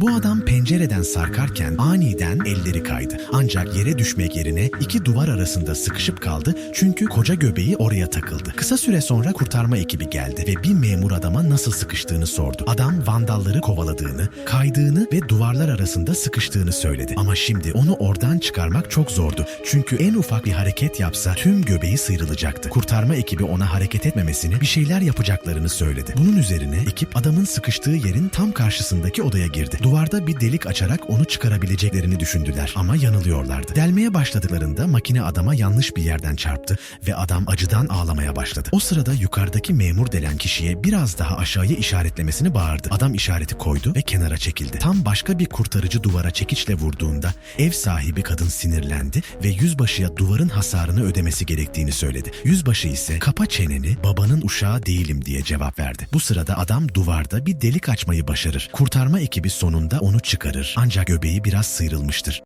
Bu adam pencereden sarkarken aniden elleri kaydı. Ancak yere düşmek yerine iki duvar arasında sıkışıp kaldı çünkü koca göbeği oraya takıldı. Kısa süre sonra kurtarma ekibi geldi ve bir memur adama nasıl sıkıştığını sordu. Adam vandalları kovaladığını, kaydığını ve duvarlar arasında sıkıştığını söyledi. Ama şimdi onu oradan çıkarmak çok zordu. Çünkü en ufak bir hareket yapsa tüm göbeği sıyrılacaktı. Kurtarma ekibi ona hareket etmemesini, bir şeyler yapacaklarını söyledi. Bunun üzerine ekip adamın sıkıştığı yerin tam karşısındaki odaya girdi. Duvarda bir delik açarak onu çıkarabileceklerini düşündüler ama yanılıyorlardı. Delmeye başladıklarında makine adama yanlış bir yerden çarptı ve adam acıdan ağlamaya başladı. O sırada yukarıdaki memur delen kişiye biraz daha aşağıya işaretlemesini bağırdı. Adam işareti koydu ve kenara çekildi. Tam başka bir kurtarıcı duvara çekiçle vurduğunda ev sahibi kadın sinirlendi ve yüzbaşıya duvarın hasarını ödemesi gerektiğini söyledi. Yüzbaşı ise kapa çeneni babanın uşağı değilim diye cevap verdi. Bu sırada adam duvarda bir delik açmayı başarır. Kurtarma ekibi sonunda onu çıkarır ancak göbeği biraz sıyrılmıştır.